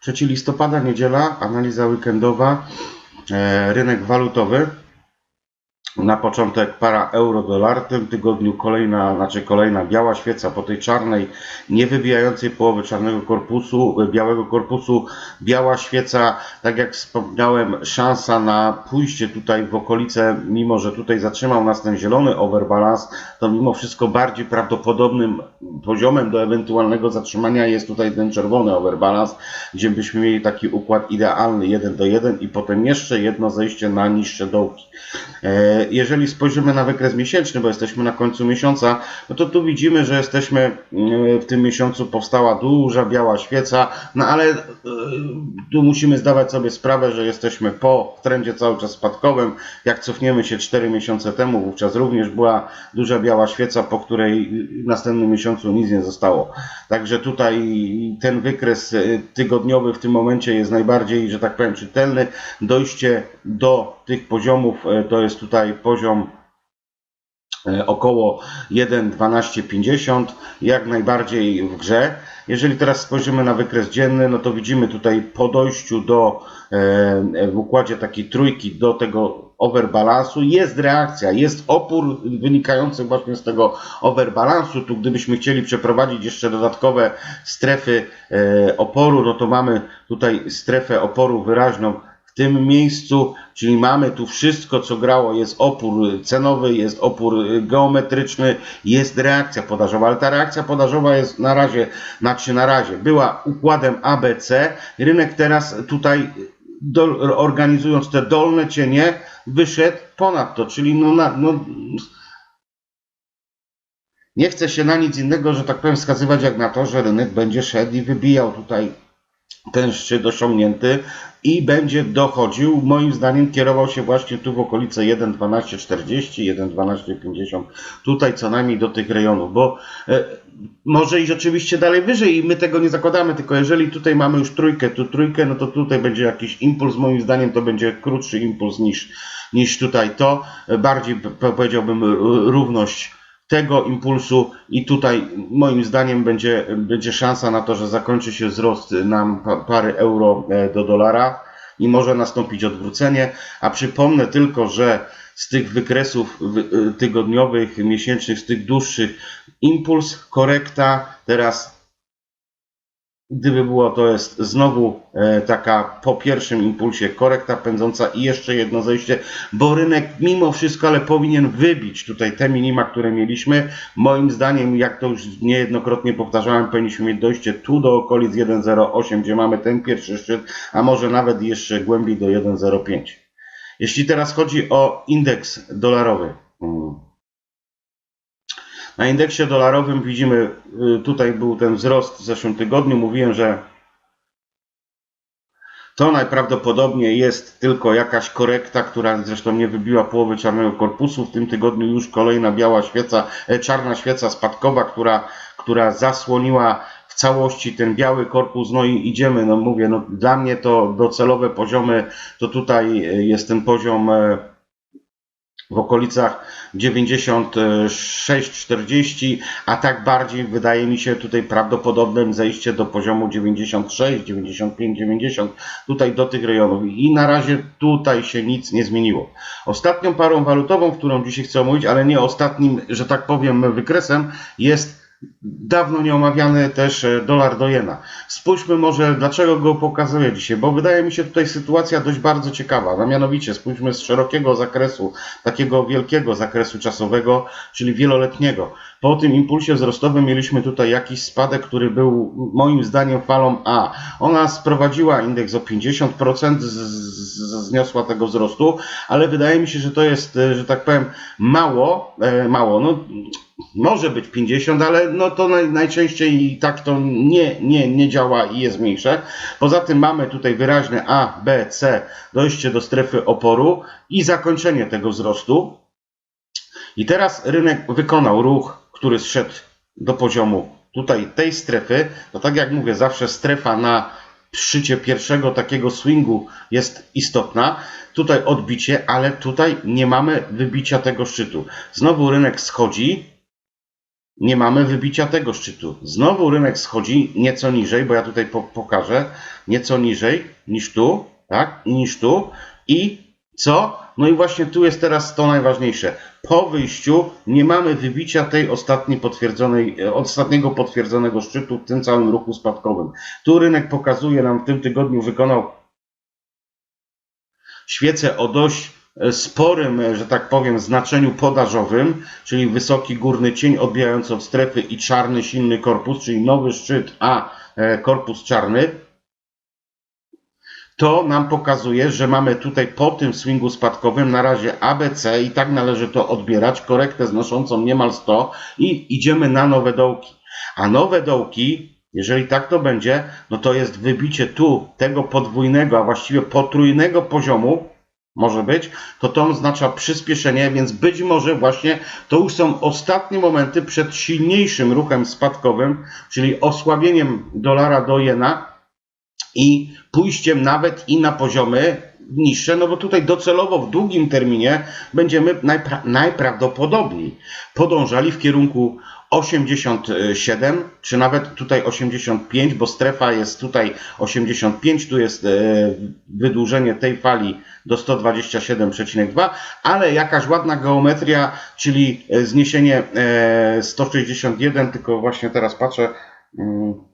3 listopada, niedziela, analiza weekendowa, e, rynek walutowy. Na początek para euro-dolar, w tym tygodniu kolejna, znaczy kolejna biała świeca po tej czarnej, nie wybijającej połowy czarnego korpusu, białego korpusu, biała świeca, tak jak wspomniałem, szansa na pójście tutaj w okolice, mimo że tutaj zatrzymał nas ten zielony overbalance, to mimo wszystko bardziej prawdopodobnym poziomem do ewentualnego zatrzymania jest tutaj ten czerwony overbalance, gdzie byśmy mieli taki układ idealny 1 do 1 i potem jeszcze jedno zejście na niższe dołki. E, Jeżeli spojrzymy na wykres miesięczny, bo jesteśmy na końcu miesiąca, no to tu widzimy, że jesteśmy e, w tym miesiącu powstała duża biała świeca, no ale e, tu musimy zdawać sobie sprawę, że jesteśmy po trendzie cały czas spadkowym. Jak cofniemy się 4 miesiące temu, wówczas również była duża biała świeca, po której w następnym miesiącu nic nie zostało. Także tutaj ten wykres e, tygodniowy w tym momencie jest najbardziej, że tak powiem, czytelny. Dojście do tych poziomów e, to jest tutaj poziom e, około 1,1250, jak najbardziej w grze. Jeżeli teraz spojrzymy na wykres dzienny, no to widzimy tutaj po dojściu do e, w układzie takiej trójki do tego overbalansu jest reakcja, jest opór wynikający właśnie z tego overbalansu. Tu gdybyśmy chcieli przeprowadzić jeszcze dodatkowe strefy oporu, no to mamy tutaj strefę oporu wyraźną w tym miejscu, czyli mamy tu wszystko, co grało. Jest opór cenowy, jest opór geometryczny, jest reakcja podażowa, ale ta reakcja podażowa jest na razie, znaczy na razie, była układem ABC. Rynek teraz tutaj do, organizując te dolne cienie, wyszedł ponad to, czyli no, na, no nie chcę się na nic innego, że tak powiem, wskazywać jak na to, że rynek będzie szedł i wybijał tutaj ten szczyt osiągnięty i będzie dochodził, moim zdaniem kierował się właśnie tu w okolice 1.12.40, 1.12.50, tutaj co najmniej do tych rejonów, bo e, może iść oczywiście dalej wyżej i my tego nie zakładamy, tylko jeżeli tutaj mamy już trójkę, tu trójkę, no to tutaj będzie jakiś impuls, moim zdaniem to będzie krótszy impuls niż, niż tutaj. To, bardziej powiedziałbym równość tego impulsu i tutaj moim zdaniem będzie, będzie szansa na to, że zakończy się wzrost nam pa- pary euro e, do dolara i może nastąpić odwrócenie. A przypomnę tylko, że z tych wykresów wy- e, tygodniowych, miesięcznych, z tych dłuższych impuls, korekta, teraz Gdyby było, to jest znowu e, taka po pierwszym impulsie korekta pędząca i jeszcze jedno zejście, bo rynek mimo wszystko, ale powinien wybić tutaj te minima, które mieliśmy. Moim zdaniem, jak to już niejednokrotnie powtarzałem, powinniśmy mieć dojście tu do okolic 1.08, gdzie mamy ten pierwszy szczyt, a może nawet jeszcze głębiej do 1.05. Jeśli teraz chodzi o indeks dolarowy. Na indeksie dolarowym widzimy, y, tutaj był ten wzrost w zeszłym tygodniu. Mówiłem, że to najprawdopodobniej jest tylko jakaś korekta, która zresztą nie wybiła połowy czarnego korpusu. W tym tygodniu już kolejna biała świeca, e, czarna świeca spadkowa, która, która zasłoniła w całości ten biały korpus. No i idziemy, no mówię, no dla mnie to docelowe poziomy, to tutaj e, jest ten poziom e, w okolicach 96-40, a tak bardziej wydaje mi się tutaj prawdopodobnym zejście do poziomu 96, 95, 90, tutaj do tych rejonów. I na razie tutaj się nic nie zmieniło. Ostatnią parą walutową, którą dzisiaj chcę omówić, ale nie ostatnim, że tak powiem, wykresem, jest dawno nieomawiany też e, dolar do jena. Spójrzmy może, dlaczego go pokazuję dzisiaj, bo wydaje mi się tutaj sytuacja dość bardzo ciekawa. A mianowicie spójrzmy z szerokiego zakresu, takiego wielkiego zakresu czasowego, czyli wieloletniego. Po tym impulsie wzrostowym mieliśmy tutaj jakiś spadek, który był moim zdaniem falą A. Ona sprowadziła indeks o 50%, z, z, zniosła tego wzrostu, ale wydaje mi się, że to jest, e, że tak powiem, mało, e, mało. No, może być 50, ale no to naj, najczęściej i tak to nie, nie, nie działa i jest mniejsze. Poza tym mamy tutaj wyraźne A, B, C, dojście do strefy oporu i zakończenie tego wzrostu. I teraz rynek wykonał ruch, który zszedł do poziomu tutaj tej strefy. To tak jak mówię, zawsze strefa na szczycie pierwszego takiego swingu jest istotna. Tutaj odbicie, ale tutaj nie mamy wybicia tego szczytu. Znowu rynek schodzi, nie mamy wybicia tego szczytu. Znowu rynek schodzi nieco niżej, bo ja tutaj po, pokażę, nieco niżej niż tu, tak, niż tu i co? No i właśnie tu jest teraz to najważniejsze. Po wyjściu nie mamy wybicia tej ostatniej potwierdzonej, e, ostatniego potwierdzonego szczytu w tym całym ruchu spadkowym. Tu rynek pokazuje nam w tym tygodniu wykonał świecę o dość sporym, e, że tak powiem, znaczeniu podażowym, czyli wysoki górny cień odbijający od strefy i czarny silny korpus, czyli nowy szczyt, a e, korpus czarny, to nam pokazuje, że mamy tutaj po tym swingu spadkowym na razie ABC i tak należy to odbierać, korektę znoszącą niemal 100 i idziemy na nowe dołki. A nowe dołki, jeżeli tak to będzie, no to jest wybicie tu tego podwójnego, a właściwie potrójnego poziomu, może być, to to oznacza przyspieszenie, więc być może właśnie to już są ostatnie momenty przed silniejszym ruchem spadkowym, czyli osłabieniem dolara do jena, i pójściem nawet i na poziomy niższe, no bo tutaj docelowo w długim terminie będziemy najpra najprawdopodobniej podążali w kierunku 87, czy nawet tutaj 85, bo strefa jest tutaj 85, tu jest e, wydłużenie tej fali do 127,2, ale jakaś ładna geometria, czyli e, zniesienie e, 161, tylko właśnie teraz patrzę, mm,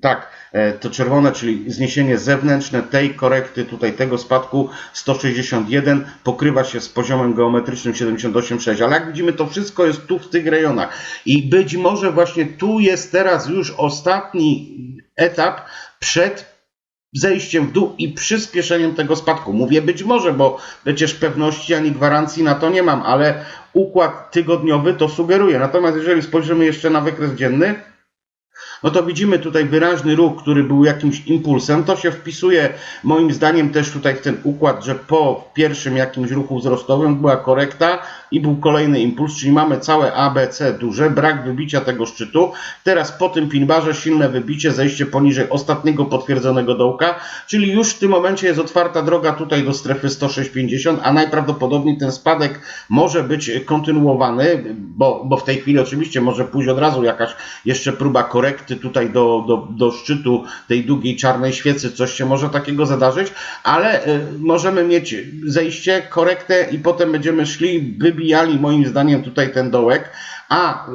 tak, e, to czerwone, czyli zniesienie zewnętrzne tej korekty, tutaj tego spadku 161 pokrywa się z poziomem geometrycznym 78,6, ale jak widzimy to wszystko jest tu w tych rejonach i być może właśnie tu jest teraz już ostatni etap przed zejściem w dół i przyspieszeniem tego spadku. Mówię być może, bo przecież pewności ani gwarancji na to nie mam, ale układ tygodniowy to sugeruje. Natomiast jeżeli spojrzymy jeszcze na wykres dzienny, no to widzimy tutaj wyraźny ruch, który był jakimś impulsem. To się wpisuje moim zdaniem też tutaj w ten układ, że po pierwszym jakimś ruchu wzrostowym była korekta i był kolejny impuls, czyli mamy całe ABC duże, brak wybicia tego szczytu. Teraz po tym pinbarze silne wybicie, zejście poniżej ostatniego potwierdzonego dołka, czyli już w tym momencie jest otwarta droga tutaj do strefy 106,50, a najprawdopodobniej ten spadek może być kontynuowany, bo, bo w tej chwili oczywiście może pójść od razu jakaś jeszcze próba korekty tutaj do, do, do szczytu tej długiej czarnej świecy, coś się może takiego zadarzyć, ale y, możemy mieć zejście, korektę i potem będziemy szli, wybijali moim zdaniem tutaj ten dołek, a y,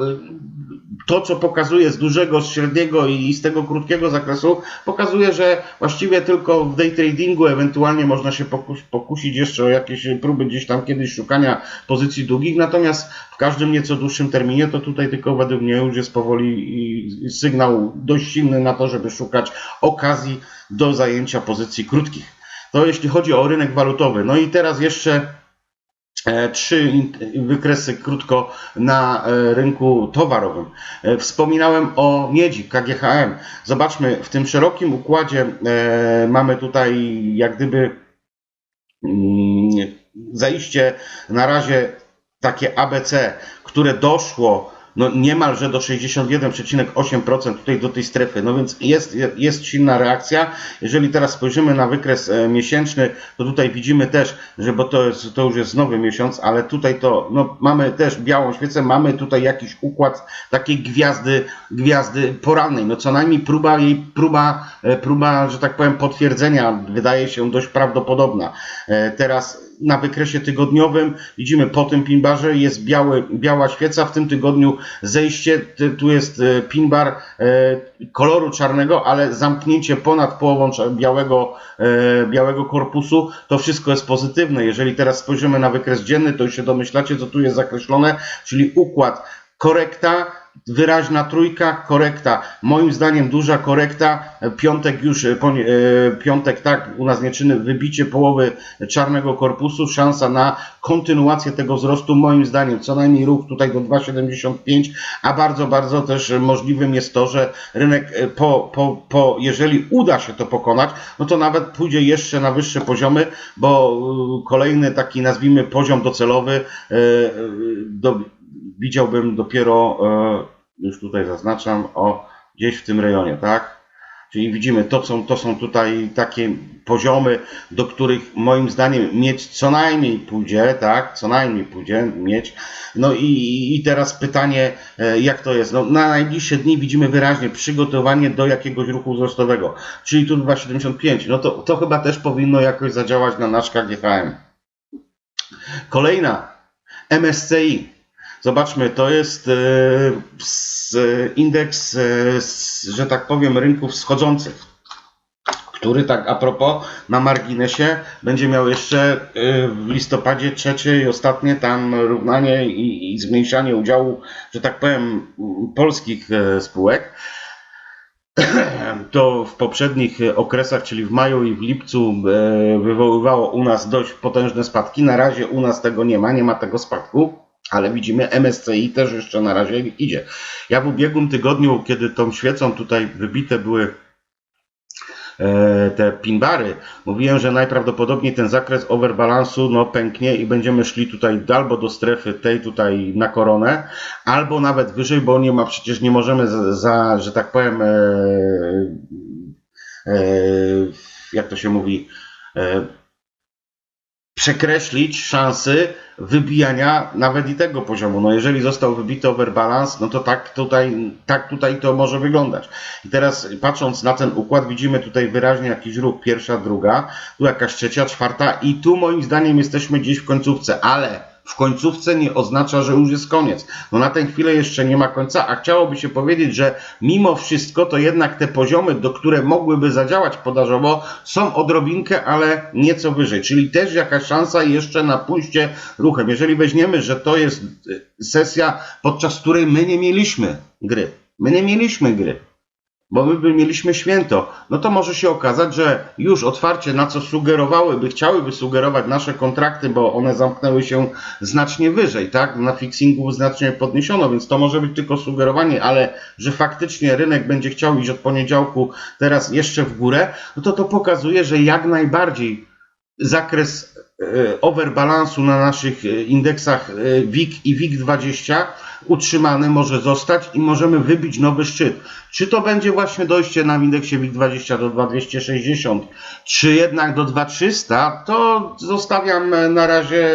to, co pokazuje z dużego, z średniego i z tego krótkiego zakresu, pokazuje, że właściwie tylko w day tradingu ewentualnie można się pokus pokusić jeszcze o jakieś próby gdzieś tam kiedyś szukania pozycji długich, natomiast w każdym nieco dłuższym terminie to tutaj tylko według mnie już jest powoli sygnał dość silny na to, żeby szukać okazji do zajęcia pozycji krótkich. To jeśli chodzi o rynek walutowy. No i teraz jeszcze trzy wykresy krótko na e, rynku towarowym. E, Wspominałem o miedzi KGHM. Zobaczmy, w tym szerokim układzie mamy tutaj jak gdyby mm, zajście na razie takie ABC, które doszło no niemalże do 61,8% tutaj do tej strefy. No więc jest, jest silna reakcja. Jeżeli teraz spojrzymy na wykres e, miesięczny, to tutaj widzimy też, że bo to, jest, to już jest nowy miesiąc, ale tutaj to no, mamy też białą świecę, mamy tutaj jakiś układ takiej gwiazdy, gwiazdy porannej. No co najmniej próba jej, próba, e, próba, że tak powiem, potwierdzenia wydaje się dość prawdopodobna. E, teraz na wykresie tygodniowym. Widzimy po tym pinbarze jest biały, biała świeca, w tym tygodniu zejście, tu jest e, pinbar e, koloru czarnego, ale zamknięcie ponad połową białego, e, białego korpusu, to wszystko jest pozytywne. Jeżeli teraz spojrzymy na wykres dzienny, to już się domyślacie, co tu jest zakreślone, czyli układ korekta, wyraźna trójka, korekta. Moim zdaniem duża korekta. Piątek już, e, piątek tak, u nas nie czyny, wybicie połowy czarnego korpusu, szansa na kontynuację tego wzrostu. Moim zdaniem co najmniej ruch tutaj do 2,75, a bardzo, bardzo też możliwym jest to, że rynek e, po, po, po, jeżeli uda się to pokonać, no to nawet pójdzie jeszcze na wyższe poziomy, bo e, kolejny taki nazwijmy poziom docelowy do widziałbym dopiero, e, już tutaj zaznaczam, o gdzieś w tym rejonie, tak? Czyli widzimy, to są, to są tutaj takie poziomy, do których moim zdaniem mieć co najmniej pójdzie, tak? Co najmniej pójdzie mieć. No i, i teraz pytanie, e, jak to jest? No, na najbliższe dni widzimy wyraźnie przygotowanie do jakiegoś ruchu wzrostowego, czyli tu 2,75. No to, to chyba też powinno jakoś zadziałać na nasz KGHM. Kolejna MSCI. Zobaczmy, to jest e, s- indeks, e, że tak powiem, rynków wschodzących, który tak a propos na marginesie będzie miał jeszcze e, w listopadzie trzecie i ostatnie tam równanie i, i zmniejszanie udziału, że tak powiem, polskich e, spółek. To w poprzednich e, okresach, czyli w maju i w lipcu, e, wywoływało u nas dość potężne spadki. Na razie u nas tego nie ma, nie ma tego spadku, ale widzimy MSCI też jeszcze na razie idzie. Ja w ubiegłym tygodniu, kiedy tą świecą tutaj wybite były e, te pinbary, mówiłem, że najprawdopodobniej ten zakres overbalansu no, pęknie i będziemy szli tutaj albo do strefy tej tutaj na koronę, albo nawet wyżej, bo nie ma przecież nie możemy za, za że tak powiem, e, e, jak to się mówi, e, przekreślić szansy wybijania nawet i tego poziomu. No jeżeli został wybity overbalance, no to tak tutaj, tak tutaj to może wyglądać. I teraz patrząc na ten układ, widzimy tutaj wyraźnie jakiś ruch, pierwsza, druga, tu jakaś trzecia, czwarta i tu moim zdaniem jesteśmy gdzieś w końcówce, ale w końcówce nie oznacza, że już jest koniec. No na tę chwilę jeszcze nie ma końca, a chciałoby się powiedzieć, że mimo wszystko to jednak te poziomy, do które mogłyby zadziałać podażowo, są odrobinkę, ale nieco wyżej. Czyli też jakaś szansa jeszcze na pójście ruchem. Jeżeli weźmiemy, że to jest y, sesja, podczas której my nie mieliśmy gry. My nie mieliśmy gry bo my by mieliśmy święto, no to może się okazać, że już otwarcie na co sugerowałyby, chciałyby sugerować nasze kontrakty, bo one zamknęły się znacznie wyżej, tak? Na fixingu znacznie podniesiono, więc to może być tylko sugerowanie, ale że faktycznie rynek będzie chciał iść od poniedziałku teraz jeszcze w górę, no to to pokazuje, że jak najbardziej zakres overbalansu na naszych e, indeksach e, WIG i WIG20 utrzymany może zostać i możemy wybić nowy szczyt. Czy to będzie właśnie dojście na indeksie WIG20 do 2260, czy jednak do 2300, to zostawiam e, na razie,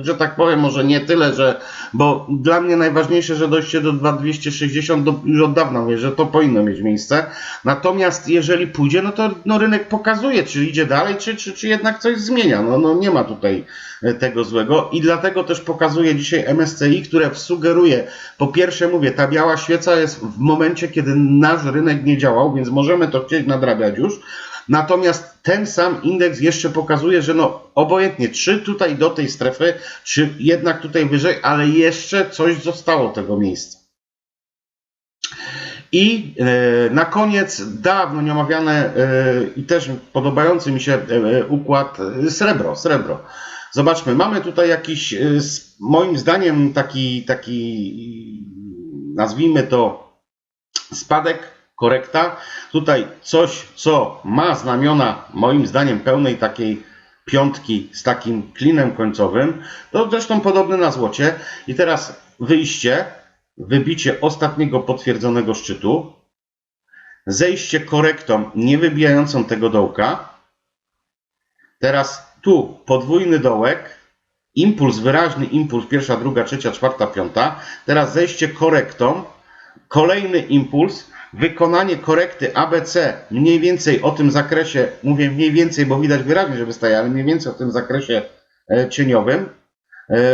że tak powiem, może nie tyle, że, bo dla mnie najważniejsze, że dojście do 2260 do, już od dawna mówię, że to powinno mieć miejsce. Natomiast jeżeli pójdzie, no to no, rynek pokazuje, czy idzie dalej, czy, czy, czy jednak coś zmienia. No, no nie ma tutaj e, tego złego i dlatego też pokazuje dzisiaj MSCI, które sugeruje, po pierwsze mówię, ta biała świeca jest w momencie, kiedy nasz rynek nie działał, więc możemy to chcieć nadrabiać już. Natomiast ten sam indeks jeszcze pokazuje, że no obojętnie, czy tutaj do tej strefy, czy jednak tutaj wyżej, ale jeszcze coś zostało tego miejsca. I e, na koniec dawno nieomawiane e, i też podobający mi się e, układ srebro, srebro. Zobaczmy, mamy tutaj jakiś, moim zdaniem taki, taki, nazwijmy to spadek, korekta. Tutaj coś, co ma znamiona, moim zdaniem, pełnej takiej piątki z takim klinem końcowym. To zresztą podobne na złocie. I teraz wyjście, wybicie ostatniego potwierdzonego szczytu, zejście korektą, nie wybijającą tego dołka. Teraz tu podwójny dołek, impuls, wyraźny impuls, pierwsza, druga, trzecia, czwarta, piąta. Teraz zejście korektą, kolejny impuls, wykonanie korekty ABC mniej więcej o tym zakresie, mówię mniej więcej, bo widać wyraźnie, że wystaje, ale mniej więcej o tym zakresie e, cieniowym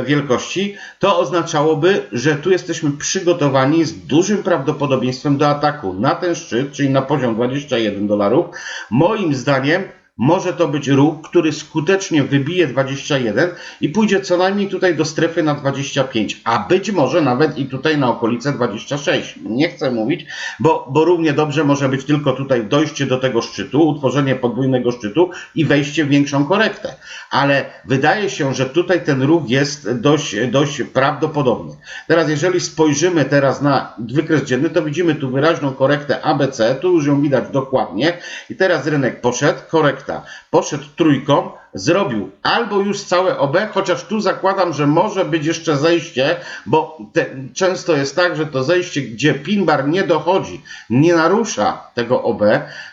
wielkości, to oznaczałoby, że tu jesteśmy przygotowani z dużym prawdopodobieństwem do ataku na ten szczyt, czyli na poziom 21 dolarów. Moim zdaniem może to być ruch, który skutecznie wybije 21 i pójdzie co najmniej tutaj do strefy na 25, a być może nawet i tutaj na okolice 26. Nie chcę mówić, bo, bo równie dobrze może być tylko tutaj dojście do tego szczytu, utworzenie podwójnego szczytu i wejście w większą korektę. Ale wydaje się, że tutaj ten ruch jest dość, dość prawdopodobny. Teraz jeżeli spojrzymy teraz na wykres dzienny, to widzimy tu wyraźną korektę ABC, tu już ją widać dokładnie i teraz rynek poszedł, korekta, poszedł trójką, zrobił albo już całe OB, chociaż tu zakładam, że może być jeszcze zejście, bo te, często jest tak, że to zejście, gdzie pin bar nie dochodzi, nie narusza tego OB,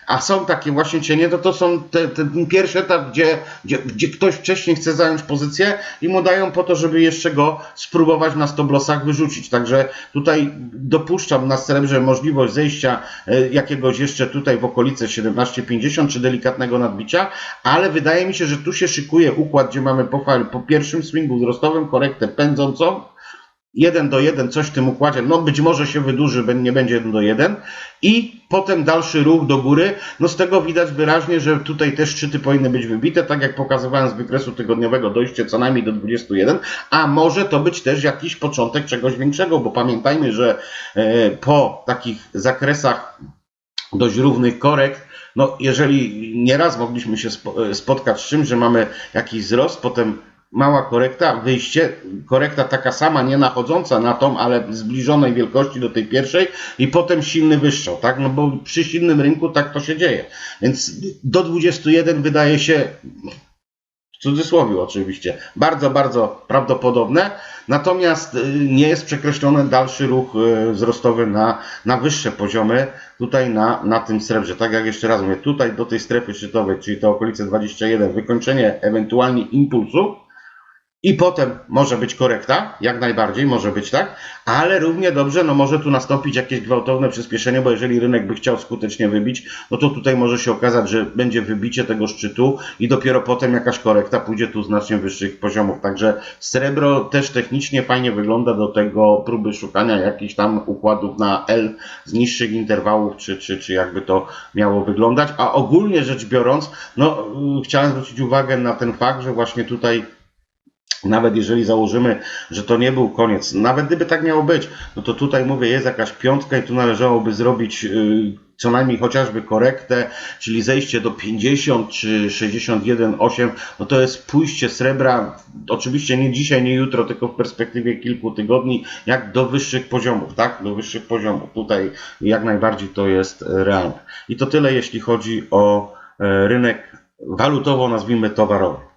a są takie właśnie cienie, to to są te, ten pierwszy etap, gdzie, gdzie, gdzie ktoś wcześniej chce zająć pozycję i mu dają po to, żeby jeszcze go spróbować na stoblosach wyrzucić. Także tutaj dopuszczam na srebrze możliwość zejścia e, jakiegoś jeszcze tutaj w okolice 17,50 czy delikatnego nadbicia, ale wydaje mi się, że tu się szykuje układ, gdzie mamy po, po pierwszym swingu wzrostowym korektę pędzącą, 1 do 1, coś w tym układzie, no być może się wydłuży, nie będzie 1 do 1 i potem dalszy ruch do góry, no z tego widać wyraźnie, że tutaj te szczyty powinny być wybite, tak jak pokazywałem z wykresu tygodniowego, dojście co najmniej do 21, a może to być też jakiś początek czegoś większego, bo pamiętajmy, że e, po takich zakresach dość równych korekt, no jeżeli nieraz mogliśmy się e, spotkać z czym, że mamy jakiś wzrost, potem mała korekta, wyjście, korekta taka sama, nie nachodząca na tą, ale zbliżonej wielkości do tej pierwszej i potem silny wyższą, tak? No bo przy silnym rynku tak to się dzieje. Więc do 21 wydaje się w cudzysłowie oczywiście, bardzo, bardzo prawdopodobne, natomiast y, nie jest przekreślony dalszy ruch y, wzrostowy na, na wyższe poziomy, tutaj na, na tym srebrze. Tak jak jeszcze raz mówię, tutaj do tej strefy szczytowej, czyli to okolice 21, wykończenie ewentualnie impulsu, i potem może być korekta, jak najbardziej może być tak, ale równie dobrze no może tu nastąpić jakieś gwałtowne przyspieszenie, bo jeżeli rynek by chciał skutecznie wybić, no to tutaj może się okazać, że będzie wybicie tego szczytu i dopiero potem jakaś korekta pójdzie tu znacznie wyższych poziomów. Także srebro też technicznie fajnie wygląda do tego próby szukania jakichś tam układów na L z niższych interwałów, czy, czy, czy jakby to miało wyglądać. A ogólnie rzecz biorąc, no yy, chciałem zwrócić uwagę na ten fakt, że właśnie tutaj nawet jeżeli założymy, że to nie był koniec, nawet gdyby tak miało być, no to tutaj mówię, jest jakaś piątka i tu należałoby zrobić yy, co najmniej chociażby korektę, czyli zejście do 50 czy 61,8, no to jest pójście srebra, oczywiście nie dzisiaj, nie jutro, tylko w perspektywie kilku tygodni, jak do wyższych poziomów, tak? Do wyższych poziomów. Tutaj jak najbardziej to jest realne. I to tyle, jeśli chodzi o e, rynek walutowo, nazwijmy towarowy.